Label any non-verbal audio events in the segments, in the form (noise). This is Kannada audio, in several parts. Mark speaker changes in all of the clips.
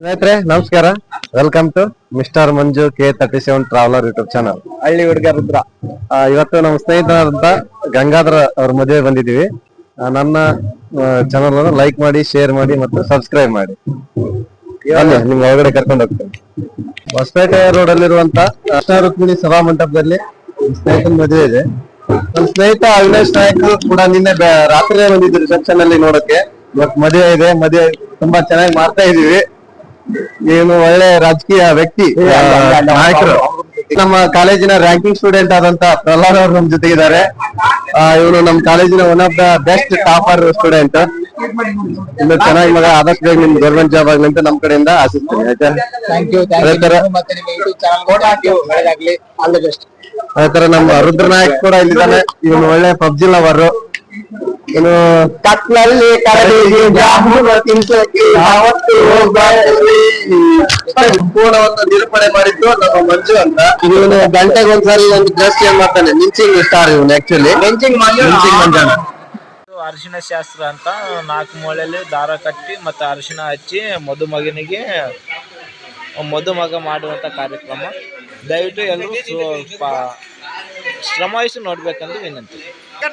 Speaker 1: ಸ್ನೇಹಿತರೆ ನಮಸ್ಕಾರ. Welcome to mister Manju K thirty seven traveller YouTube channel ಹಳ್ಳಿ ಹುಡುಗ ರುದ್ರ. ಇವತ್ತು ನಮ್ಮ ಸ್ನೇಹಿತರಾದಂತ ಗಂಗಾಧರ ಅವ್ರ ಮದುವೆ ಬಂದಿದೀವಿ ಆ, ನನ್ನ ಚಾನಲ್ ಅನ್ನು ಲೈಕ್ ಮಾಡಿ ಶೇರ್ ಮಾಡಿ ಮತ್ತು ಸಬ್ಸ್ಕ್ರೈಬ್ ಮಾಡಿ. ನಿಮ್ಗೆ ಒಳಗಡೆ ಕರ್ಕೊಂಡು ಹೋಗ್ತೇನೆ. ಹೊಸಪೇಟೆ ರೋಡ್ ಅಲ್ಲಿರುವಂತ ಕೃಷ್ಣ ರುಕ್ಮಿಣಿ ಸಭಾ ಮಂಟಪದಲ್ಲಿ ಸ್ನೇಹಿತನ ಮದುವೆ ಇದೆ. ನಮ್ಮ ಸ್ನೇಹಿತ ಅವಿನಾಶ್ ನಾಯಕ್ ಕೂಡ ನಿನ್ನೆ ರಾತ್ರಿ ಬಂದಿದ್ದು ರಿಸೆಪ್ಷನ್ ಅಲ್ಲಿ ನೋಡಕ್ಕೆ ಇವತ್ತು ಮದುವೆ ಇದೆ. ಮದುವೆ ತುಂಬಾ ಚೆನ್ನಾಗಿ ಮಾಡ್ತಾ ಇದೀವಿ ಇವನು ಒಳ್ಳೆ ರಾಜಕೀಯ ವ್ಯಕ್ತಿ ನಾಯಕರು. ನಮ್ಮ ಕಾಲೇಜಿನ ರ್ಯಾಂಕಿಂಗ್ ಸ್ಟೂಡೆಂಟ್ ಆದಂತ ಪ್ರಹ್ಲಾದ್ ಅವರು ನಮ್ ಜೊತೆಗಿದ್ದಾರೆ. ಇವನು ನಮ್ಮ ಕಾಲೇಜಿನ one of the best topper student ಇನ್ನು ಚೆನ್ನಾಗಿ ಮಗ ಆದಷ್ಟು ಬೇಗ ನಿಮ್ ಗೌರ್ಮೆಂಟ್ ಜಾಬ್ ಆಗ್ಲಿ ಅಂತ ನಮ್ ಕಡೆಯಿಂದ ಆಶಿಸ್ತೀನಿ ಆಯ್ತಾ? ಅದೇ
Speaker 2: ನಿಮ್ಮ
Speaker 1: ರುದ್ರನಾಯಕ್ ಕೂಡ ಇಲ್ಲಿದ್ದಾನೆ. ಇವನು ಒಳ್ಳೆ ಪಬ್ಜಿ ಲವರ್. ಇನ್ನು ಕತ್ಲಲ್ಲಿ ಕರಡಿಗೆ ಜಾಮೂನ ತಿನ್ಸಕ್ಕೆ ಯಾವತ್ತು ಹೋಗ್ಬಾರ್ದು. ಸಂಪೂರ್ಣವನ್ನು ನಿರೂಪಣೆ ಮಾಡಿದ್ದು ನಮ್ಮ ಮಂಜು ಅಂತ. ಇವನು ಗಂಟೆಗೆ ಒಂದ್ಸಲ ಒಂದು ಡ್ರೆಸ್ ಏನ್ ಮಾಡ್ತಾನೆ? ಮಿಂಚಿಂಗ್ ಸ್ಟಾರ್ ಇವನು ಆಕ್ಚುಲಿ ಮಿಂಚಿಂಗ್ ಮಂಜಾನ
Speaker 3: ಅರಿಶಿನ ಶಾಸ್ತ್ರ ಅಂತ ನಾಲ್ಕು ಮೂಳೆಯಲ್ಲಿ ದಾರ ಕಟ್ಟಿ ಮತ್ತೆ ಅರಿಶಿನ ಹಚ್ಚಿ ಮದುಮಗನಿಗೆ ಮದುಮಗ ಮಾಡುವಂತ ಕಾರ್ಯಕ್ರಮ. ದಯವಿಟ್ಟು ಎಲ್ಲರೂ ಸ್ವಲ್ಪ ಶ್ರಮ ವಹಿಸಿ ನೋಡ್ಬೇಕಂತ ವಿನಂತಿ.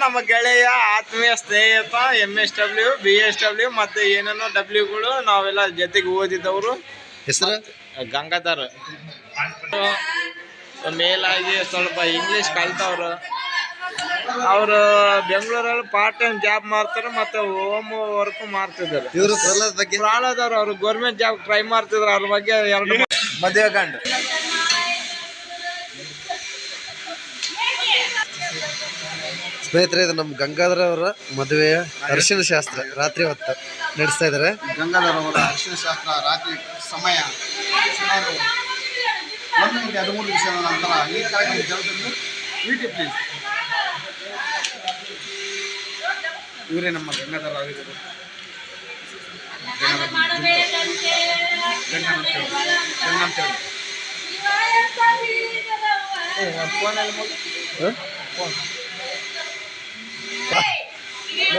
Speaker 3: ನಮ್ಮ ಗೆಳೆಯ ಆತ್ಮೀಯ ಸ್ನೇಹಿತ M S W B S W ಮತ್ತು ಏನೇನೋ ಡಬ್ಲ್ಯೂಗಳು ನಾವೆಲ್ಲ ಜೊತೆಗೆ ಓದಿದ್ದವರು
Speaker 1: ಹೆಸರು?
Speaker 3: ಗಂಗಾಧರ್. ಮೇಲಾಗಿ ಸ್ವಲ್ಪ ಇಂಗ್ಲೀಷ್ ಕಲ್ತವ್ರು. ಅವರು ಬೆಂಗಳೂರಲ್ಲಿ ಪಾರ್ಟ್ ಟೈಮ್ ಜಾಬ್ ಮಾಡ್ತಾರೆ ಮತ್ತೆ ಹೋಮ್ ವರ್ಕ್ ಮಾಡ್ತಿದ್ದಾರೆ.
Speaker 1: ಇವರು ಪ್ರಹ್ಲಾದ್
Speaker 3: ಅವರು ಗೌರ್ಮೆಂಟ್ ಜಾಬ್ ಟ್ರೈ ಮಾಡ್ತಿದ್ರು ಅವ್ರ ಬಗ್ಗೆ ಎರಡು ಮದುವೆ ಗಂಡು.
Speaker 1: ಸ್ನೇಹಿತರೆ ಇದು ನಮ್ಮ ಗಂಗಾಧರ ಅವರ ಮದುವೆಯ ಅರಿಶಿನ ಶಾಸ್ತ್ರ ರಾತ್ರಿ ಹೊತ್ತು ನಡೆಸ್ತಾ ಇದ್ದಾರೆ.
Speaker 2: ಗಂಗಾಧರ ಅವರ ಅರಿಶಿನ ಶಾಸ್ತ್ರ ರಾತ್ರಿ ಸಮಯ ಸುಮಾರು ಒಂದು ಗಂಟೆ ಹದಿಮೂರು ನಿಮಿಷದ ನಂತರ ಈ ಕಾರ್ಯಕ್ರಮ ಜರುಗಿದ್ದು ವಿಟಿ ಪ್ಲೀಸ್ ಇವರೇ ನಮ್ಮ ಗಂಗಾಧರ ಆಗಿದ್ದರು
Speaker 3: ಫೋನಲ್ಲಿ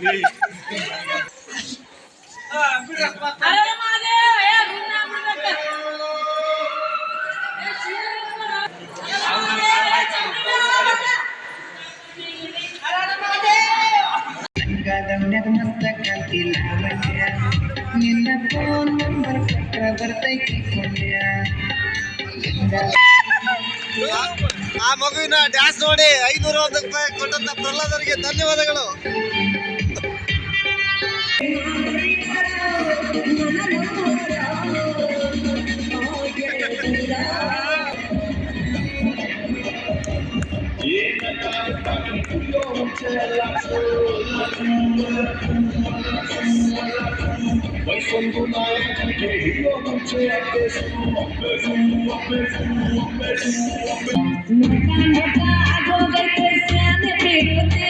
Speaker 1: Yeah. ಧನ್ಯವಾದಗಳು
Speaker 4: ವೈಸಂದು ನಾಯಕನಿಗೆ ಹಿಡಿಯೋ ಮುಂಚೆ ಅಭ್ಯಸು ಅಭ್ಯಸು ಅಭ್ಯಸು ಅಭ್ಯಸು ಅಭ್ಯಸು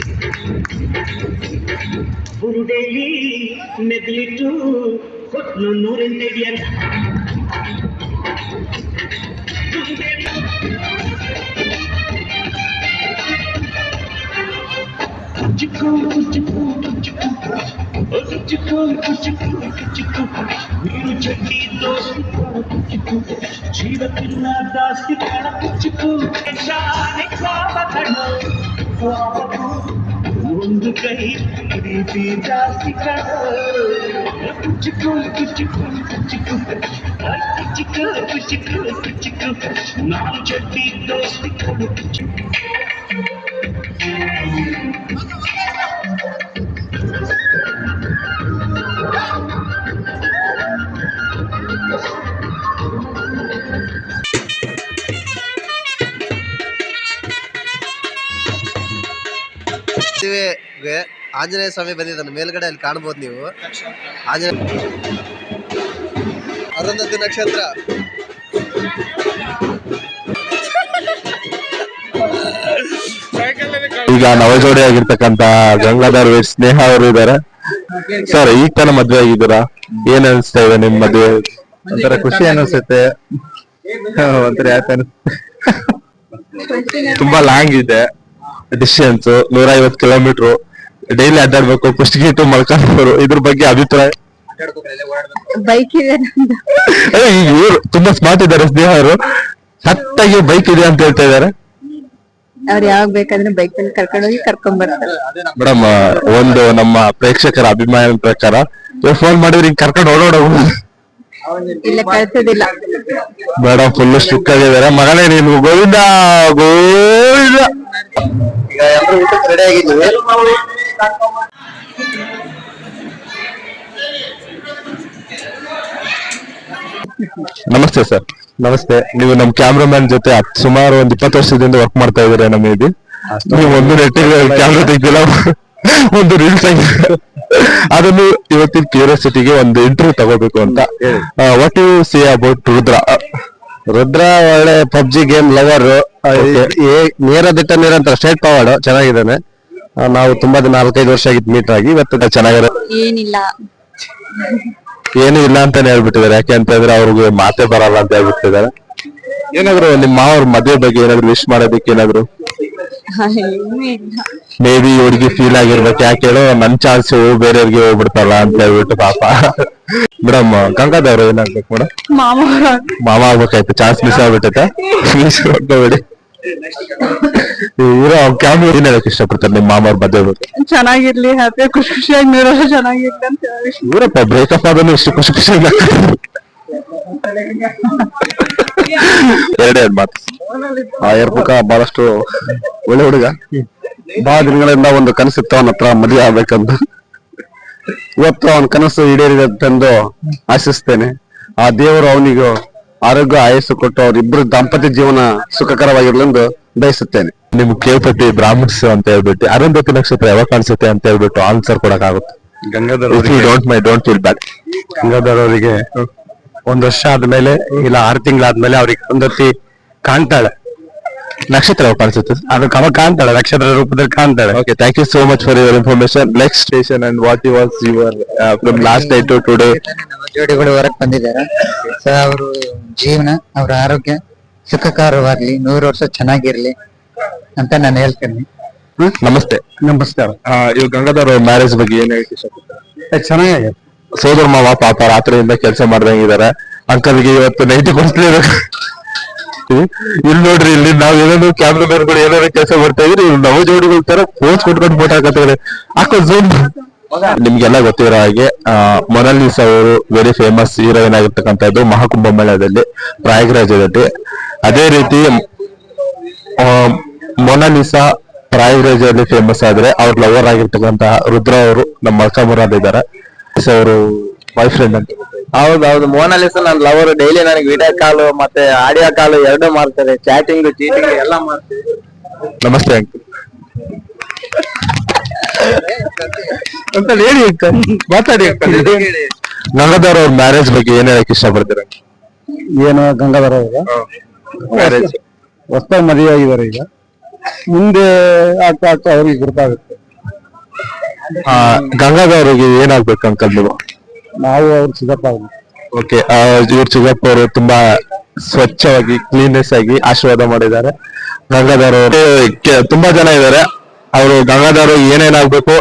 Speaker 4: daily Medley to too, no Nur in the Chico, chico, ಒಂದು ಕೈ ಪ್ರೀತಿ ಜಾಸ್ತಿ ಕಣ ಕುಚ್ಚುಕು ಕುಚ್ಚುಕು ಕುಚ್ಚುಕು ಕುಚ್ಚುಕು ಕುಚ್ಚುಕು ಕುಚ್ಚುಕು ನಾನು ಚಡ್ಡಿ ದೋಸ್ತಿ ಕಣು ಕುಚ್ಚುಕು
Speaker 1: ಗೆ ಆಂಜನೇಯ ಸ್ವಾಮಿ ಬಂದಿದ್ದಾನೆ ಮೇಲ್ಗಡೆ ಅಲ್ಲಿ ಕಾಣ್ಬೋದು ನೀವು. ಆಂಜನೇಯ ಅರುಂಧತಿ ನಕ್ಷತ್ರ.
Speaker 5: ಈಗ ನವಜೋಡಿ ಆಗಿರ್ತಕ್ಕಂತ ಗಂಗಾಧರ್ ಸ್ನೇಹ ಅವರು ಇದಾರೆ. ಸರ್ ಈಗ ತಾನ ಮದ್ವೆ ಆಗಿದ್ದೀರಾ? ಏನ್ ಅನ್ಸ್ತಾ ಇದೆ ನಿಮ್ ಮದ್ವೆ?
Speaker 1: ಒಂಥರ ಖುಷಿ ಅನಿಸುತ್ತೆ. ಒಂಥರ ಯಾಕೆ
Speaker 5: ತುಂಬಾ ಲಾಂಗ್ ಇದೆ. ಡಿಸ್ಟೆನ್ಸ್ ನೂರ ಐವತ್ತು ಕಿಲೋಮೀಟರ್ ಡೈಲಿ ಅಡ್ಡಾಡ್ಬೇಕು ಕುಸ್ತಿಗೀಟು ಮಲ್ಕೊಂಡ್ರು ಇದ್ರ ಬಗ್ಗೆ ಅಭಿಪ್ರಾಯ?
Speaker 6: ಬೈಕ್ ಇದೆ ನಮ್ದು
Speaker 5: ಅದೇ ಇವ್ರು ತುಂಬಾ ಸ್ಮಾರ್ಟ್ ಇದ್ದಾರೆ ಸ್ನೇಹ ಅವರು. ಸತ್ತಾಗಿ ಬೈಕ್ ಇದೆ ಅಂತ ಹೇಳ್ತಾ ಇದ್ದಾರೆ.
Speaker 6: ಅವ್ರು ಯಾವಾಗ ಬೇಕಾದ್ರೆ ಬೈಕ್ ಅಲ್ಲಿ ಕರ್ಕೊಂಡು ಹೋಗಿ ಕರ್ಕೊಂಡ್ ಬರ್ತಾರೆ.
Speaker 5: ಮೇಡಮ್ ಒಂದು ನಮ್ಮ ಪ್ರೇಕ್ಷಕರ ಅಭಿಮಾನ ಪ್ರಕಾರ ಇವ್ರು ಫೋನ್ ಮಾಡಿದ್ರೆ ಹಿಂಗ್ ಕರ್ಕೊಂಡು ಓಡೋಡ.
Speaker 6: ಇಲ್ಲ ಕಳ್ಸೋದಿಲ್ಲ.
Speaker 5: ಮೇಡಮ್ ಫುಲ್ ಸ್ಟ್ರಿಕ್ ಆಗಿದ್ದಾರೆ ಮಗಳೇ ನೀನು ಗೋವಿಂದ ಗೋವಿಂದ.
Speaker 1: ಈಗ ಎಲ್ಲರೂ ಊಟಕ್ಕೆ ರೆಡಿ ಆಗಿದ್ದೀವಿ.
Speaker 5: ನಮಸ್ತೆ ಸರ್. ನಮಸ್ತೆ. ನೀವು ನಮ್ ಕ್ಯಾಮ್ರಾಮನ್ ಜೊತೆ ಸುಮಾರು ಒಂದ್ ಇಪ್ಪತ್ತು ವರ್ಷದಿಂದ ವರ್ಕ್ ಮಾಡ್ತಾ ಇದಾರೆ ನಮ್ಮ ಇದು ನೀವು ಒಂದು ನೆಟ್ಟಿಗೆ ಕ್ಯಾಮ್ರಾ ತೆಗ್ದಿಲ್ಲ. ಒಂದು ರೀಲ್ಸ್ ಅದನ್ನು ಇವತ್ತಿನ ಕ್ಯೂರಿಯಾಸಿಟಿಗೆ ಒಂದು ಇಂಟರ್ವ್ಯೂ ತಗೋಬೇಕು ಅಂತ. What you see about Rudra
Speaker 1: Rudra ಒಳ್ಳೆ ಪಬ್ಜಿ ಗೇಮ್ ಲವರ್. ನೇರ ದಿಟ್ಟ ನಿರಂತರ ಸ್ಟೇಟ್ ಪವಾರ್ಡ್ ಚೆನ್ನಾಗಿದ್ದಾನೆ. ನಾವು ತುಂಬಾ ದಿನ ನಾಲ್ಕೈದು ವರ್ಷ ಆಗಿತ್ತು ಮೀಟ್ ಆಗಿ ಇವತ್ತು
Speaker 5: ಚೆನ್ನಾಗಿರೋ
Speaker 6: ಏನಿಲ್ಲ.
Speaker 5: ಏನು ಇಲ್ಲ ಅಂತಾನೆ ಹೇಳ್ಬಿಟ್ಟಿದ್ದಾರೆ. ಯಾಕೆ ಅಂತ ಹೇಳಿದ್ರೆ ಅವ್ರಿಗೆ ಮಾತೇ ಬರಲ್ಲ ಅಂತ ಹೇಳ್ಬಿಟ್ಟಿದ್ದಾರೆ. ಏನಾದ್ರು ನಿಮ್ಮ ಮಾವ್ರ ಮದುವೆ ಬಗ್ಗೆ ಏನಾದ್ರು ವಿಶ್ ಮಾಡೋದಕ್ಕೆ ಏನಾದ್ರು? ಮೇ ಬಿ ಇವ್ರಿಗೆ ಫೀಲ್ ಆಗಿರ್ಬೇಕು. ಯಾಕೆ ಹೇಳೋ ನನ್ ಚಾನ್ಸ್ ಬೇರೆಯವ್ರಿಗೆ ಹೋಗ್ಬಿಡ್ತಲ್ಲ ಅಂತ ಹೇಳ್ಬಿಟ್ಟು ಪಾಪ. ಮೇಡಮ್ ಗಂಗಾದವ್ರು ಏನಾಗ್ಬೇಕು ಮೇಡಮ್
Speaker 6: ಮಾಮ
Speaker 5: ಮಾಮ ಆಗ್ಬೇಕಾಯ್ತು ಚಾನ್ಸ್ ಮಿಸ್ ಆಗ್ಬಿಟ್ಟೈತೆ. ಮಿಸ್ ಮಾಡ್ಕೋಬೇಡಿ ಇರೋ ಕ್ಯಾಮ್ರಾ ಏನ್ ಹೇಳಕ್ ಇಷ್ಟಪಡ್ತಾರೆ ನಿಮ್ಮ ಮಾಮ ಅವ್ರ ಮದುವೆ ಬಗ್ಗೆ?
Speaker 6: ಚೆನ್ನಾಗಿರ್ಲಿ ಹ್ಯಾಪಿ ಖುಷಿ ಖುಷಿಯಾಗಿ ನೀರೋ ಚೆನ್ನಾಗಿರ್ಲಿ ಅಂತ ಹೇಳಿ.
Speaker 5: ಇವರಪ್ಪ ಬ್ರೇಕಪ್ ಆದನು ಇಷ್ಟು ಖುಷಿ ಖುಷಿ ಎರಡೇ ಮಾತು.
Speaker 1: ಆ ಏರ್ಪುಕ ಬಹಳಷ್ಟು ಒಳ್ಳೆ ಹುಡುಗ. ಬಹಳ ದಿನಗಳಿಂದ ಒಂದು ಕನಸಿತ್ತು ಅವನ ಹತ್ರ ಮದುವೆ ಆಗ್ಬೇಕಂತ. ಇವತ್ತು ಅವನ ಕನಸು ಈಡೇರಿದೆ ಎಂದು ಆಶಿಸ್ತೇನೆ. ಆ ದೇವರು ಅವನಿಗೂ ಆರೋಗ್ಯ ಆಯಸ್ಸು ಕೊಟ್ಟು ಅವರಿಬ್ಬರು ದಾಂಪತ್ಯ ಜೀವನ ಸುಖಕರವಾಗಿರ್ಲೆಂದು ಬಯಸುತ್ತೇನೆ.
Speaker 5: ನಿಮ್ಗೆ ಕೇಳ್ಪಟ್ಟಿ ಬ್ರಾಹ್ಮಣ್ಸ್ ಅಂತ ಹೇಳ್ಬಿಟ್ಟು ಅರುಂಧತಿ ನಕ್ಷತ್ರ ಯಾವಾಗ ಕಾಣಿಸುತ್ತೆ ಅಂತ ಹೇಳ್ಬಿಟ್ಟು ಆನ್ಸರ್ ಕೊಡಕ್ ಆಗುತ್ತೆ Gangadhar don't my don't feel bad
Speaker 1: Gangadhar ಅವರಿಗೆ ಒಂದ್ ವರ್ಷ ಆದ್ಮೇಲೆ ಇಲ್ಲ ಆರು ತಿಂಗಳಾದ್ಮೇಲೆ ಅವ್ರಿಗೆ ಒಂದೊತ್ತಿ ಕಾಣ್ತಾಳೆ.
Speaker 5: ನಕ್ಷತ್ರ ಕಾಣಿಸುತ್ತೆ.
Speaker 1: ಅದು ಕಮ ಕಾಣ್ತಾಳೆ ನಕ್ಷತ್ರ ರೂಪದಲ್ಲಿ ಕಾಣ್ತಾಳೆ.
Speaker 5: Okay thank you so much for your information next station and what you was your from last night to today
Speaker 7: ಜೋಡಿಗಳು ಹೊರಗೆ ಬಂದಿದ್ದಾರೆ. ಸೊ ಅವರು ಜೀವನ ಅವರ ಆರೋಗ್ಯ ಸುಖಕರವಾಗ್ಲಿ ನೂರು ವರ್ಷ ಚೆನ್ನಾಗಿರ್ಲಿ ಅಂತ ನಾನು ಹೇಳ್ತೇನೆ.
Speaker 5: ನಮಸ್ತೆ.
Speaker 1: ನಮಸ್ಕಾರ
Speaker 5: ಇವ್ ಗಂಗಾಧರ್ ಅವ್ರ ಮ್ಯಾರೇಜ್ ಬಗ್ಗೆ ಏನ್ ಹೇಳ್ತೀವಿ ಚೆನ್ನಾಗಿ
Speaker 1: ಚೆನ್ನಾಗಿದೆ.
Speaker 5: ಸೋದರ ಮಾವ ಪಾಪ ರಾತ್ರಿಯಿಂದ ಕೆಲಸ ಮಾಡ್ದಂಗಿದ್ದಾರೆ ಅಂಕಲ್ಗೆ ಇವತ್ತು ನೈಟ್ ಕೊಡಿಸ್ಲೇಬೇಕು ಇಲ್ಲಿ ನೋಡ್ರಿ, ಇಲ್ಲಿ ನಾವ್ ಏನಾದ್ರು ಕ್ಯಾಮ್ರಾ ಮ್ಯಾನ್ಗಳು ಏನಾದ್ರು ಕೆಲಸ ಮಾಡ್ತಾ ಇದ್ರಿ, ಇವ್ರು ನವ ಜೋಡಿಗಳ ತರ ಪೋಸ್ ಕೊಟ್ಕೊಂಡು ಫೋಟೋ ಹಾಕತ್ತಾರೆ. ಹಾಕೋ ಝೂಮ್ ನಿಮ್ಗೆಲ್ಲ ಗೊತ್ತಿರೋ ಹಾಗೆ ಮೊನಾಲಿಸ್ ಅವರು ವೆರಿ ಫೇಮಸ್ ಹೀರೋಯಿನ್ ಆಗಿರ್ತಕ್ಕಂಥದ್ದು ಮಹಾಕುಂಭ ಮೇಳದಲ್ಲಿ ಪ್ರಯಾಗರಾಜದಲ್ಲಿ ಅದೇ ರೀತಿ ಮೊನಾಲಿಸಾ ಪ್ರಯಾಗರಾಜಲ್ಲಿ ಫೇಮಸ್ ಆದ್ರೆ ಅವ್ರ ಲವರ್ ಆಗಿರ್ತಕ್ಕಂತಹ ರುದ್ರ ಅವರು ನಮ್ಮ ಅಕ್ಕ ಇದ್ದಾರೆ ಅವರು ಬಾಯ್ ಫ್ರೆಂಡ್ ಅಂತ.
Speaker 3: ಹೌದೌದು ಮೋನಾಲಿಸ ನನ್ನ ಲವರ್ ಡೈಲಿ ನನಗೆ ವಿಡಿಯೋ ಕಾಲ್ ಮತ್ತೆ ಆಡಿಯೋ ಕಾಲ್ ಎರಡೂ ಮಾಡ್ತಾರೆ. ಚಾಟಿಂಗ್ ಚೀಟಿಂಗ್ ಎಲ್ಲ ಮಾಡ್ತೀವಿ
Speaker 5: ನಮಸ್ತೆ ಅಂಕಲ್.
Speaker 1: ಅಂತ ಹೇಳಿ ಅಂಕಲ್. ಮಾತಾಡಿ ಅಂಕಲ್.
Speaker 5: ಗಂಗಾಧರ್ ಅವ್ರ ಮ್ಯಾರೇಜ್ ಬಗ್ಗೆ ಏನ್ ಹೇಳಕ್ ಇಷ್ಟಪಡ್ತೀರ?
Speaker 1: ಏನು ಗಂಗಾಧರ ಈಗ
Speaker 5: ಮ್ಯಾರೇಜ್
Speaker 1: ಹೊಸದಾಗಿ ಮದುವೆ ಆಗಿದ್ದಾರೆ ಈಗ. ಮುಂದೆ ಆಗ್ತಾ ಆಗ್ತಾ ಅವ್ರಿಗೆ ಗೊತ್ತಾಗುತ್ತೆ
Speaker 5: ಗಂಗಾಧರ್ ಅವ್ರಿಗೆ ಏನಾಗ್ಬೇಕು ಅಂಕಲ್ ನೀವು?
Speaker 1: ನಾವು ಅವ್ರು ಸಿದ್ದಪ್ಪ ಅವರು.
Speaker 5: ಓಕೆ ಇವ್ರ ಚಿಗಪ್ಪ ಅವರು ತುಂಬಾ ಸ್ವಚ್ಛವಾಗಿ ಕ್ಲೀನ್ನೆಸ್ ಆಗಿ ಆಶೀರ್ವಾದ ಮಾಡಿದ್ದಾರೆ. ಗಂಗಾಧರ್ ಅವರು ತುಂಬಾ ಜನ ಇದ್ದಾರೆ. ಅವರು ಗಂಗಾಧರ್ ಏನೇನಾಗ್ಬೇಕು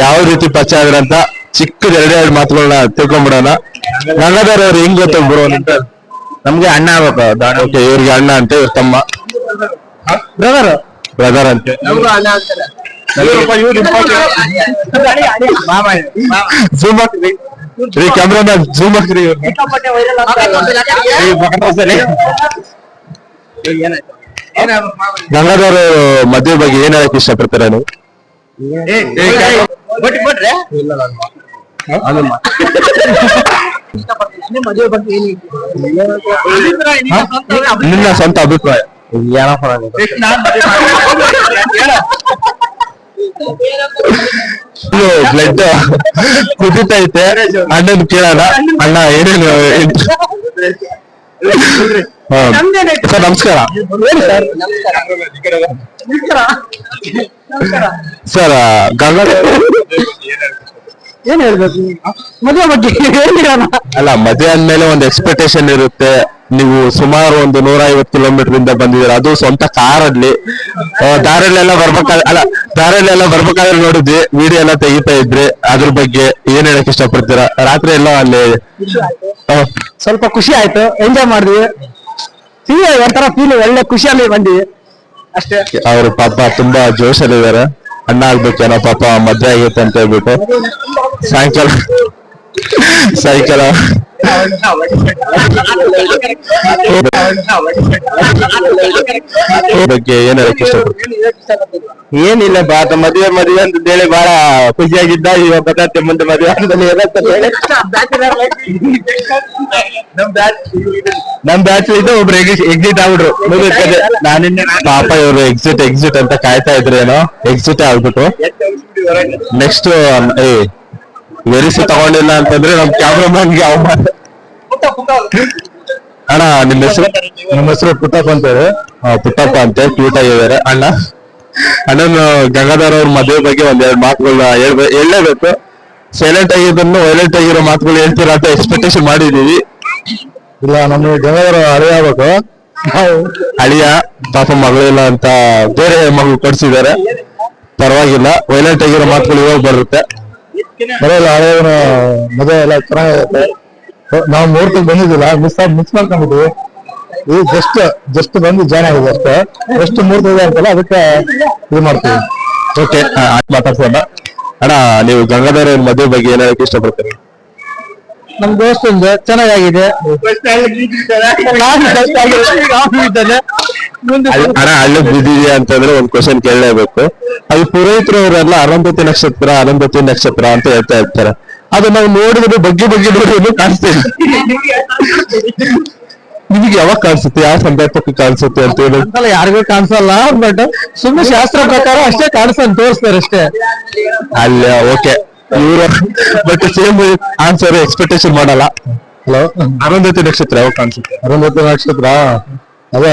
Speaker 5: ಯಾವ ರೀತಿ ಪರಿಚಯ ಆದ್ರೆ ಅಂತ ಚಿಕ್ಕದ ಎರಡು ಮಾತುಗಳನ್ನ ತಿಳ್ಕೊಂಡ್ಬಿಡೋಣ ಗಂಗಾಧರ್ ಅವ್ರು ಹೆಂಗ್ ಗೊತ್ತ ಬ್ರೋ ಅಂತ ನಮ್ಗೆ ಅಣ್ಣ ಆಗ್ಬೇಕು ಓಕೆ ಇವ್ರಿಗೆ ಅಣ್ಣ ಅಂತ ಇವ್ರ ತಮ್ಮ? ಬ್ರದರ್ ಬ್ರದರ್ ಅಂತೆ. ಜೂಮ್ ಹಾಕ್ರಿ. ರೀ ಕ್ಯಾಮ್ರಾಮನ್ ಜೂಮ್ ಹಾಕ್ರಿ ಗಂಗಾಧರ್ ಮದುವೆ ಬಗ್ಗೆ ಏನ್ ಹೇಳಕ್ ಇಷ್ಟಪಡ್ತೀರಾ ನೀವು? ನಿನ್ನ ಸ್ವಂತ ಅಭಿಪ್ರಾಯ. ಬ್ಲಡ್ ಕುದಿತೈತೆ ಅಣ್ಣನ್ ಕೇಳೋಣ. ಅಣ್ಣ ಏನೇನು. ಸರ್ ನಮಸ್ಕಾರ. ಸರ್ ಗಂಗಾ
Speaker 8: ಏನ್ ಹೇಳ್ಬೇಕು ಮದುವೆ ಬಗ್ಗೆ
Speaker 5: ಅಲ್ಲ ಮದುವೆ ಅಂದ್ಮೇಲೆ ಒಂದು ಎಕ್ಸ್ಪೆಕ್ಟೇಷನ್ ಇರುತ್ತೆ. ನೀವು ಸುಮಾರು ಒಂದು ನೂರ ಐವತ್ತು ಕಿಲೋಮೀಟರ್ ಇಂದ ಬಂದಿದ್ದೀರ. ಅದು ಸ್ವಂತ ಕಾರಲ್ಲಿ ದಾರಲ್ಲೆಲ್ಲ ಬರ್ಬೇಕಾದ್ರೆ ಅಲ್ಲ ದಾರಲ್ಲೆಲ್ಲ ಬರ್ಬೇಕಾದ್ರೆ ನೋಡಿದ್ವಿ ವಿಡಿಯೋ ಎಲ್ಲ ತೆಗಿತಾ ಇದ್ರಿ ಅದ್ರ ಬಗ್ಗೆ ಏನ್ ಹೇಳಕ್ ಇಷ್ಟಪಡ್ತೀರಾ? ರಾತ್ರಿ ಎಲ್ಲ ಅಲ್ಲಿ
Speaker 8: ಸ್ವಲ್ಪ ಖುಷಿ ಆಯ್ತು. ಎಂಜಾಯ್ ಮಾಡಿದ್ವಿ. ಫೀಲ್ ಒಂಥರ ಫೀಲ್ ಒಳ್ಳೆ ಖುಷಿಯಲ್ಲಿ ಬಂದಿವಿ. ಅಷ್ಟೇ.
Speaker 5: ಅವ್ರು ಪಾಪ ತುಂಬಾ ಜೋಶಲ್ಲಿದ್ದಾರೆ ಅಣ್ಣ ಆಗ್ಬೇಕೇನೋ ಪಾಪ ಮದ್ವೆ ಆಗೈತೆ ಅಂತ ಹೇಳ್ಬಿಟ್ಟು. ಸಾಯಂಕಾಲ ಸಾಯಂಕಾಲ ಬಗ್ಗೆ
Speaker 8: ಏನಿಲ್ಲ ಬಾತ ಮದುವೆ ಮದುವೆ ಅಂತ ಹೇಳಿ ಬಹಳ ಖುಷಿಯಾಗಿದ್ದ ಇವಾಗ ಬರ್ತೈತೆ ಮುಂದೆ ಮದುವೆ ಆದ್ಮೇಲೆ ಅಂತ ಹೇಳಿ. ನಮ್ ಬ್ಯಾಚ್ ಇದು ಒಬ್ರು ಎಕ್ಸಿಟ್ ಆಗ್ಬಿಟ್ರು. ಮುಗಿದ ನಾನಿನ್ನೆ
Speaker 5: ಪಾಪ ಇವರು ಎಕ್ಸಿಟ್ ಎಕ್ಸಿಟ್ ಅಂತ ಕಾಯ್ತಾ ಇದ್ರೇನೋ ಎಕ್ಸಿಟ್ ಆಗ್ಬಿಟ್ಟು ನೆಕ್ಸ್ಟ್ ಏ ವೆರಿಸಿ ತಗೊಂಡಿಲ್ಲ ಅಂತಂದ್ರೆ ನಮ್ ಕ್ಯಾಮ್ರಾಮನ್ಗೆ ಅವಮಾನ. ಅಣ್ಣ ನಿಮ್ಮ ಹೆಸರು? ನಮ್ಮ ಹೆಸರು ಪುಟ್ಟಪ್ಪ ಅಂತ ಹೇಳಿ. ಆ, ಪುಟ್ಟಪ್ಪ ಅಂತ ಟ್ವೀಟ್ ಆಗಿದ್ದಾರೆ. ಅಣ್ಣ? ಅಣ್ಣನ ಗಂಗಾಧರ್ ಅವ್ರ ಮದುವೆ ಬಗ್ಗೆ ಒಂದೆರಡು ಮಾತುಗಳನ್ನ ಹೇಳ್ಬೇ ಹೇಳಲೇಬೇಕು. ಸೈಲೆಂಟ್ ಆಗಿದ್ದನ್ನು ವೈಲೆಂಟ್ ಆಗಿರೋ ಮಾತುಗಳು ಹೇಳ್ತೀರಾ ಅಂತ ಎಕ್ಸ್ಪೆಕ್ಟೇಷನ್ ಮಾಡಿದೀವಿ ಇಲ್ಲ ನಮ್ಗೆ ಗಂಗಾಧರ ಅಳಿಯಾಗಬೇಕು ಆಗ್ಬೇಕು. ಅಳಿಯ ಪಾಪ ಮಗಳಿಲ್ಲ ಅಂತ ಬೇರೆ ಮಗಳು ಕೊಡ್ಸಿದ್ದಾರೆ. ಪರವಾಗಿಲ್ಲ ವೈಲೆಂಟ್ ಆಗಿರೋ ಮಾತುಗಳು ಇವಾಗ ಬರುತ್ತೆ. ಬರೋಲ್ಲ ಮದುವೆ ಎಲ್ಲ ಚೆನ್ನಾಗಿರುತ್ತೆ ನಾವು ಮೂರ್ತಿ ಬಂದಿದ್ದಿಲ್ಲ ಮಿಸ್ ಮಿಸ್ ಮಾಡ್ಕೊಂಡಿದ್ವಿ ಇದು ಜಸ್ಟ್ ಜಸ್ಟ್ ಬಂದು ಜಾಯ್ನ್ ಆಗಿದೆ ಅಷ್ಟೇ. ಎಷ್ಟು ಮೂರ್ತಿ ಇದೆ ಅಂತಲ್ಲ ಅದಕ್ಕೆ ಇದು ಮಾಡ್ತೀವಿ. ಓಕೆ ಮಾತಾಡ್ಸೋಣ. ಅಣ್ಣ ನೀವು ಗಂಗಾಧರ ಮದುವೆ ಬಗ್ಗೆ ಏನ್ ಹೇಳಕ್ ಇಷ್ಟಪಡ್ತೀರಿ?
Speaker 8: ನಮ್ ದೋಸ್ತ ಚೆನ್ನಾಗಿದೆ ಮುಂದೆ
Speaker 5: ಅಳ್- ಹಣ ಹಳ್ಳಿ ಬಿದ್ದಿದೆ ಅಂತಂದ್ರೆ ಒಂದ್ ಕ್ವಶನ್ ಕೇಳಲೇಬೇಕು. ಅದು ಪುರೋಹಿತರವರೆಲ್ಲ ಅರಂಭತಿ ನಕ್ಷತ್ರ ಅರಂಭತಿ ನಕ್ಷತ್ರ ಅಂತ ಹೇಳ್ತಾ ಇರ್ತಾರೆ. ಅದು ನಾವು ನೋಡಿದ್ರೆ ಬಗ್ಗೆ ಬಗ್ಗೆ ನೋಡಿದ್ರು ಕಾಣಿಸ್ತೇವೆ ನಿಮಗೆ ಯಾವಾಗ ಕಾಣಿಸುತ್ತೆ? ಯಾವ ಸಂದರ್ಭಕ್ಕೆ ಕಾಣಿಸುತ್ತೆ ಅಂತ ಹೇಳಿ.
Speaker 8: ಯಾರಿಗೂ ಕಾಣಿಸಲ್ಲ ಬಟ್ ಸುಮ್ಮನೆ ಶಾಸ್ತ್ರ ಪ್ರಕಾರ ಅಷ್ಟೇ ಕಾಣಿಸ್ತಂತ ತೋರಿಸ್ತಾರೆ ಅಷ್ಟೇ.
Speaker 5: ಅಲ್ಲ ಓಕೆ ಇವರು ಬಟ್ ಸೇಮ್ ಆನ್ಸರ್ ಎಕ್ಸ್ಪೆಕ್ಟೇಷನ್ ಮಾಡಲ್ಲ. ಹಲೋ ಅರುಂಧತಿ ನಕ್ಷತ್ರ ಯಾವಾಗ ಕಾಣಿಸುತ್ತೆ? ಅರುಂಧತಿ ನಕ್ಷತ್ರ? ಅದೇ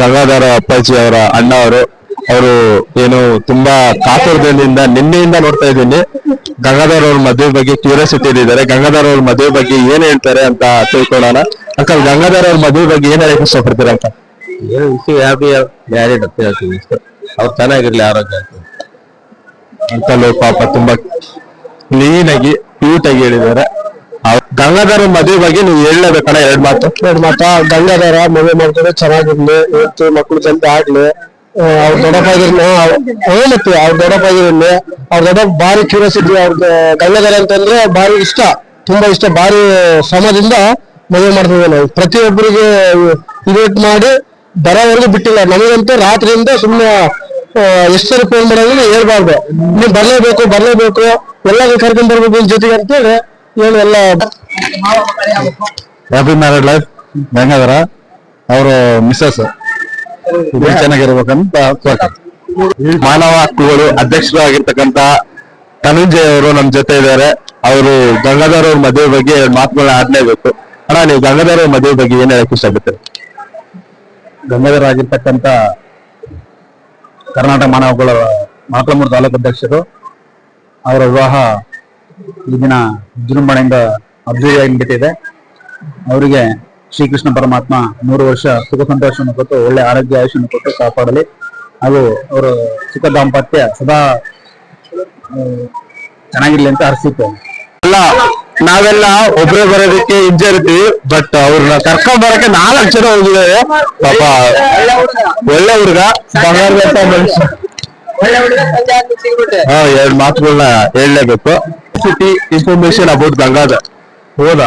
Speaker 5: ಗಂಗಾಧರ ಅಪ್ಪಾಜಿ ಅವರ ಅಣ್ಣ ಅವರು ಅವರು ಏನು ತುಂಬಾ ಕಾತುರದಿಂದ ನಿನ್ನೆಯಿಂದ ನೋಡ್ತಾ ಇದ್ದೀನಿ. ಗಂಗಾಧರ್ ಅವ್ರ ಮದುವೆ ಬಗ್ಗೆ ಕ್ಯೂರಿಯಾಸಿಟಿ ಇದ್ದಾರೆ ಗಂಗಾಧರ್ ಅವ್ರ ಮದುವೆ ಬಗ್ಗೆ ಏನ್ ಹೇಳ್ತಾರೆ ಅಂತ ತಿಳ್ಕೊಳ್ಳೋಣ. ಅಂಕಲ್ ಗಂಗಾಧರ್ ಅವ್ರ ಮದುವೆ ಬಗ್ಗೆ ಏನ್ ಹೇಳಕ್ ಇಷ್ಟಪಡ್ತೀರಾ ಅಂತ ಹ್ಯಾಪಿ ಮ್ಯಾರಿಡ್ ಅಂತ ಇಷ್ಟೇ ಅವ್ರು ಚೆನ್ನಾಗಿರ್ಲಿ ಆರೋಗ್ಯ ಅಂಕಲ್ ಪಾಪ ತುಂಬಾ ಕ್ಲೀನ್ ಆಗಿ ಕ್ಯೂಟ್ ಆಗಿ ಹೇಳಿದ್ದಾರೆ. ಗಂಗಾಧರ ಮದುವೆ ಬಗ್ಗೆ ನೀವು ಹೇಳಲೇಬೇಕಣ್ಣ ಎರಡ್ ಮಾತು?
Speaker 8: ಎರಡ್ ಮಾತ. ಗಂಗಾಧರ ಮದುವೆ ಮಾಡ್ತಾರೆ ಚೆನ್ನಾಗಿರ್ಲಿ ಇವತ್ತು ಮಕ್ಕಳು ಜಲ್ದಿ ಆಗ್ಲಿ. ಅವ್ರ ದೊಡ್ಡಪ್ಪಾಗಿರ್ಲಿ ಹೇಳುತ್ತೆ ಅವ್ರ ದೊಡ್ಡಪ್ಪಾಗಿರ್ಲಿ ಅವ್ರ ದೊಡ್ಡ ಭಾರಿ ಕ್ಯೂರಿಯಾಸಿಟಿ ಅವ್ರ ಗಂಗಾಧರ ಅಂತಂದ್ರೆ ಭಾರಿ ಇಷ್ಟ, ತುಂಬಾ ಇಷ್ಟ, ಭಾರಿ ಶ್ರಮದಿಂದ ಮದುವೆ ಮಾಡ್ತಿದ್ದಾನೆ ಪ್ರತಿಯೊಬ್ಬರಿಗೆ ಇನ್ವೈಟ್ ಮಾಡಿ ಬರೋವರೆಗೂ ಬಿಟ್ಟಿಲ್ಲ. ನಮಗಂತೂ ರಾತ್ರಿಯಿಂದ ಸುಮ್ಮನೆ ಎಷ್ಟು ಫೋನ್ ಮಾಡೋದ್ರೆ ಹೇಳ್ಬಾರ್ದು. ನೀವು ಬರ್ಲೇಬೇಕು ಬರ್ಲೇಬೇಕು ಎಲ್ಲರೂ ಕರ್ಕೊಂಡ್ ಬರ್ಬೇಕು ಜೊತೆಗೆ ಅಂತೇಳಿ
Speaker 5: ಹ್ಯಾಪಿ ಮ್ಯಾರೇಡ್ ಲೈಫ್ ಗಂಗಾಧರ ಅವರು ಮಿಸ್ಸಸ್ ಚೆನ್ನಾಗಿರ್ಬೇಕಂತ. ಮಾನವ ಹಕ್ಕುಗಳು ಅಧ್ಯಕ್ಷರು ಆಗಿರ್ತಕ್ಕಂತ ಧನಂಜಯ್ ಅವರು ನಮ್ ಜೊತೆ ಇದ್ದಾರೆ. ಅವರು ಗಂಗಾಧರ್ ಅವ್ರ ಮದುವೆ ಬಗ್ಗೆ ಮಾತುಗಳನ್ನ ಆಡ್ಲೇಬೇಕು. ಅಣ್ಣ, ನೀವು ಗಂಗಾಧರ್ ಅವ್ರ ಮದುವೆ ಬಗ್ಗೆ ಏನ್ ಹೇಳಕ್ ಇಷ್ಟಪಡ್ತೀರಿ? ಗಂಗಾಧರ್ ಆಗಿರ್ತಕ್ಕಂತ ಕರ್ನಾಟಕ ಮಾನವಗಳ ಮಾಕಳಮೂರು ತಾಲೂಕು ಅಧ್ಯಕ್ಷರು. ಅವರ ವಿವಾಹ ಈ ದಿನ ವಿಜೃಂಭಣೆಯಿಂದ ಅದ್ದೂರಿಯಾಗಿ ನಡೀತಿದೆ. ಅವರಿಗೆ ಶ್ರೀಕೃಷ್ಣ ಪರಮಾತ್ಮ ಮೂರು ವರ್ಷ ಸುಖ ಸಂತೋಷವನ್ನು ಕೊಟ್ಟು, ಒಳ್ಳೆ ಆರೋಗ್ಯ ಆಯುಷನ್ನು ಕೊಟ್ಟು ಕಾಪಾಡಲಿ. ಹಾಗೂ ಅವರ ಸುಖ ದಾಂಪತ್ಯ ಸದಾ ಚೆನ್ನಾಗಿರ್ಲಿ ಅಂತ ಅರ್ಸಿತ್ತು ಅಲ್ಲ, ನಾವೆಲ್ಲ ಒಬ್ರೇ ಬರೋದಕ್ಕೆ ಹಿಂಜರಿತೀವಿ, ಬಟ್ ಅವ್ರನ್ನ ಕರ್ಕೊಂಡ್ ಬರಕ್ಕೆ ನಾಲ್ಕು ಜನ ಹೋಗಿದ್ದಾರೆ ಪಾಪ, ಒಳ್ಳೆ ಹುಡುಗ, ಬಂಗಾರದ ಮನುಷ್ಯ. ಹಾ ಎರಡು ಮಾತುಗಳನ್ನ ಹೇಳಲೇಬೇಕು. City information about Gangadhar. ಹೋದ.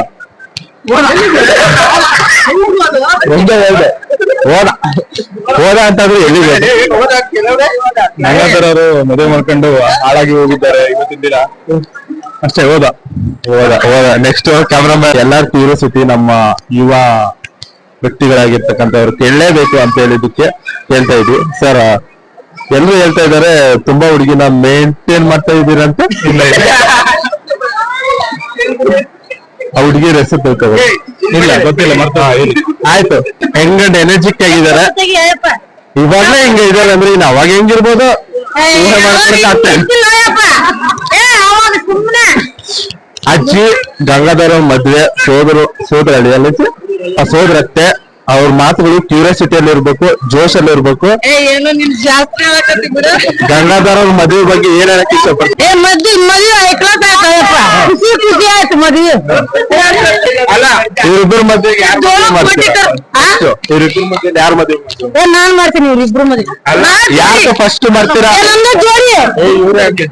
Speaker 5: ಒಂದೇ ಹೇಳ್ದೆ. ಹೋದ. ಹೋದ ಅಂತಂದ್ರೆ ಎಲ್ಲಿದೆ? ಗಂಗಾಧರ್ ಅವರು ಮದುವೆ ಮಾಡ್ಕೊಂಡು ಹಾಳಾಗಿ ಹೋಗಿದ್ದಾರೆ ಇವತ್ತಿನ ದಿನ. ಅಷ್ಟೇ ಹೋದ. ಹೋದ ಹೋದ. ನೆಕ್ಸ್ಟ್ ಕ್ಯಾಮ್ರಾಮನ್ ಎಲ್ಲಾರ್ ಕ್ಯೂರಿಯಾಸಿಟಿ ನಮ್ಮ ಯುವ ವ್ಯಕ್ತಿಗಳಾಗಿರ್ತಕ್ಕಂಥವ್ರು ಕೇಳಲೇಬೇಕು ಅಂತ ಹೇಳಿದ್ದಕ್ಕೆ ಕೇಳ್ತಾ ಇದ್ವಿ. ಸರ್ ಎಲ್ರು ಹೇಳ್ತಾ ಇದಾರೆ ತುಂಬಾ ಹುಡುಗಿನ ಮೇಂಟೈನ್ ಮಾಡ್ತಾ ಇದೀರಂತ ಇಲ್ಲ ಇಲ್ಲ. ಆ ಹುಡುಗಿ ರೆಸಿಪ್ ಇಲ್ಲ ಗೊತ್ತಿಲ್ಲ ಮತ್ತೆ ಆಯ್ತು ಹೆಂಗಂಡ್ ಎನರ್ಜಿಕ್ ಆಗಿದ್ದಾರೆ. ಇವಾಗ್ಲೇ ಹಿಂಗ ಇದಾರೆ ಅಂದ್ರೆ ಇನ್ನು ಅವಾಗ ಹೆಂಗಿರ್ಬೋದು. ಅಜ್ಜಿ ಗಂಗಾಧರ ಮದ್ವೆ ಸೋದರು ಸೋದರ ಅಳಿಯಲ್ಲಿ ಆ ಸೋದರತ್ತೆ. ಅವ್ರ ಮಾತುಗಳು ಕ್ಯೂರಿಯಾಸಿಟಿಯಲ್ಲಿ ಇರ್ಬೇಕು ಜೋಶಲ್ಲಿ ಇರ್ಬೇಕು ಗಂಗಾಧರ ಅವ್ರ ಮದುವೆ ಬಗ್ಗೆ ಏನ್ ಹೇಳಕ್ ಇಷ್ಟಪಡ್ತೀನಿ
Speaker 6: ಏ ಮದ್ವೆ
Speaker 5: ಯಾರು?
Speaker 6: ಏ ನಾನ್ ಮಾಡ್ತೀನಿ ಇವ್ರಿಬ್ರು ಮದ್ವೆ.
Speaker 5: ಯಾರು ಫಸ್ಟ್ ಮಾಡ್ತೀರಾ? ಯಾಕೆ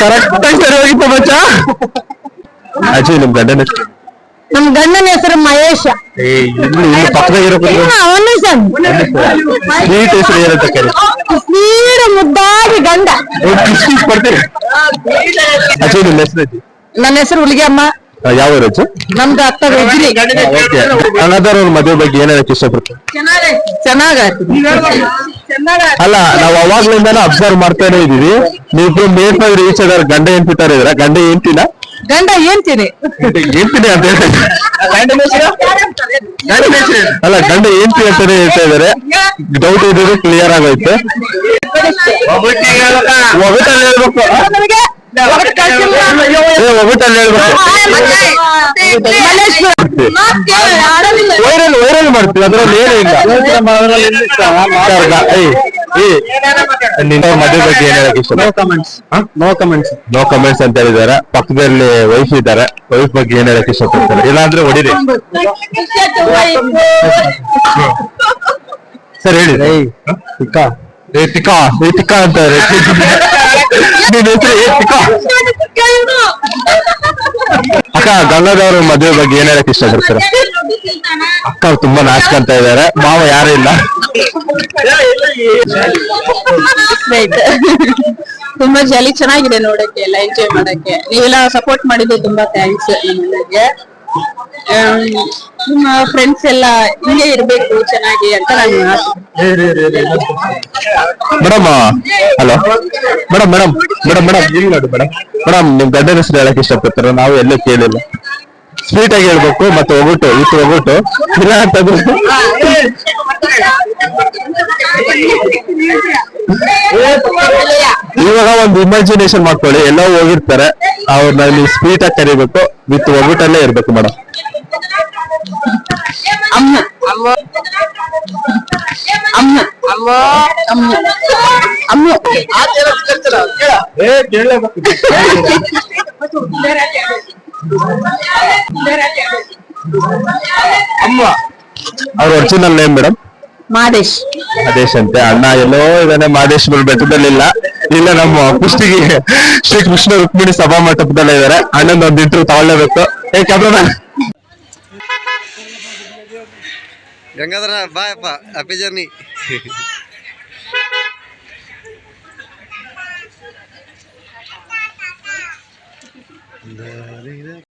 Speaker 5: ಕರೆಕ್ಟ್ ಆಗಿ ಸರಿ ಹೋಗಿತ್ತು ಬಚ್ಚ ಅಜಯ್ ನಿಮ್ ಗಂಡನ?
Speaker 6: ನಮ್ ಗಂಡನ ಹೆಸರು ಮಹೇಶ. ಅವನು
Speaker 5: ಸ್ವೀಟ್ ಹೆಸರು ಏನಂತ
Speaker 6: ಮುದ್ದಾಗಿ ಗಂಡ.
Speaker 5: ಕೊಡ್ತೀರಿ? ಹೆಸರು
Speaker 6: ನನ್ನ ಹೆಸರು ಹುಲಿಗೆ
Speaker 5: ಅಮ್ಮ ಯಾವ ಊರು ಅಜ್ಜಿ?
Speaker 6: ನಮ್ದು ಅತ್ತ
Speaker 5: ಅವ್ರ ಮದುವೆ ಬಗ್ಗೆ ಏನ್ ಹೇಳಕ್ ಇಷ್ಟಪಡ್ತೀನಿ
Speaker 6: ಚೆನ್ನಾಗಾಯ್ತು.
Speaker 5: ಅಲ್ಲ ನಾವು ಅವಾಗ್ಲಿಂದಾನು ಅಬ್ಸರ್ವ್ ಮಾಡ್ತಾನೆ ಇದೀವಿ ನೀವು ಮೇಲ್ ರೀಚ್ ಅದಾರ ಗಂಡ ಹೆಂಡ್ತಿತಾರ ಇದ್ರ ಗಂಡ ಹೆಂಡ್ತಿನ?
Speaker 6: ಗಂಡ
Speaker 5: ಅಂತ ಹೇಳ್ತಾರೆ ಅಲ್ಲ ಗಂಡ ಏನ್ತಿ ಅಂತಾನೆ ಹೇಳ್ತಾ ಇದಾರೆ ಡೌಟ್ ಇದ್ರೆ ಕ್ಲಿಯರ್ ಆಗೋಯ್ತು. ಒಗಟಲ್ಲಿ ಹೇಳ್ಬೇಕು? ಒಗಟಲ್ಲಿ ಹೇಳ್ಬೇಕು. ವೈರಲ್ ವೈರಲ್ ಮಾಡ್ತೀವಿ. ಅದ್ರಲ್ಲಿ ಏನೂ ನಿನ್ನ ಮದುವೆ ಬಗ್ಗೆ ಏನ್ ಹೇಳಕ್ ಇಷ್ಟ no comments no comments no comments ಅಂತ ಹೇಳಿದಾರೆ. ಪಕ್ಕದಲ್ಲಿ ವೈಫ್ ಇದ್ದಾರೆ. ವೈಫ್ ಬಗ್ಗೆ ಏನ್ ಹೇಳಕ್ ಇಷ್ಟಪಡ್ತಾರೆ? ಇಲ್ಲಾಂದ್ರೆ ಹೊಡಿರಿ. ಸರ್ ಹೇಳಿ. ಟಿಕಾ ಏ ಟಿಕಾ ಏ ಟಿಕಾ ಅಂತಾರೆ (laughs) ನಿನ್ನ ಹೆಸರು ಏ (laughs) ಅಕ್ಕ ಗಂಗಾಧರ್ ಮದುವೆ ಬಗ್ಗೆ ಏನ್ ಹೇಳಕ್ ಇಷ್ಟಪಡ್ತಾರೆ? ಅಕ್ಕ ಅವ್ರು ತುಂಬಾ ನಾಚ್ಕೊಂತ ಇದಾರೆ. ಮಾವ ಯಾರು ಇಲ್ಲ.
Speaker 6: ತುಂಬಾ ಜಾಲಿ ಚೆನ್ನಾಗಿದೆ ನೋಡಕ್ಕೆ ಎಲ್ಲ ಎಂಜಾಯ್ ಮಾಡಕ್ಕೆ. ನೀವೆಲ್ಲ ಸಪೋರ್ಟ್ ಮಾಡಿದ್ದು ತುಂಬಾ ಥ್ಯಾಂಕ್ಸ್ ನಿಮ್ಮ ಫ್ರೆಂಡ್ಸ್ ಎಲ್ಲ ಹಿಂಗೆ ಇರ್ಬೇಕು ಚೆನ್ನಾಗಿ ಅಂತ ನಾನು
Speaker 5: madam hello. Madam madam madam madam madam. Madam, ನಿಮ್ ಗಂಡನ ಹೆಸರು ಹೇಳಕ್ ಇಷ್ಟಪಡ್ತಾರ? ನಾವು ಎಲ್ಲೂ ಕೇಳಿಲ್ಲ. ಸ್ವೀಟ್ ಆಗಿ ಹೇಳ್ಬೇಕು, ಮತ್ತೆ ಒಗಟು ಇತ್ತು ಒಗಟು ಇಲ್ಲ ಇವಾಗ ಒಂದು ಇಮ್ಯಾಜಿನೇಷನ್ ಮಾಡ್ಕೊಳ್ಳಿ. ಎಲ್ಲ ಹೋಗಿರ್ತಾರೆ. ಅವ್ರನ್ನ ನೀವು ಸ್ವೀಟ್ ಆಗಿ ಕರಿಬೇಕು. ವಿತ್ ಒಗಟಲ್ಲೇ ಇರ್ಬೇಕು ಮೇಡಮ್.
Speaker 6: ಅಮ್ಮ. ಅಮ್ಮ. ಅಮ್ಮ. ಅಮ್ಮ. ಅಮ್ಮ. ಅಮ್ಮ.
Speaker 5: ಅವ್ರ original name madam
Speaker 6: Madesh.
Speaker 5: Madesh ಅಂತೆ. ಅಣ್ಣ ಎಲ್ಲೋ ಇದಾನೆ ಮಾದೇಶ್ ಬೆಟ್ಟದಲ್ಲಿಲ್ಲ ಇಲ್ಲ. ನಮ್ಮ ಕುಸ್ತಿಗೆ ಶ್ರೀ ಕೃಷ್ಣ ರುಕ್ಮಿಣಿ ಸಭಾ ಮಂಟಪದಲ್ಲೇ ಇದಾರೆ. ಅಣ್ಣನ ಒಂದು ಇಂಟರ್ವ್ಯೂ ತಗೊಳ್ಳೇಬೇಕು ಏ cameraman.
Speaker 1: Gangadhara Bayappa happy journey